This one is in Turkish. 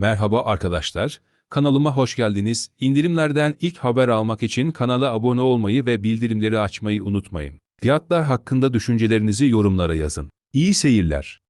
Merhaba arkadaşlar, kanalıma hoş geldiniz. İndirimlerden ilk haber almak için kanala abone olmayı ve bildirimleri açmayı unutmayın. Fiyatlar hakkında düşüncelerinizi yorumlara yazın. İyi seyirler.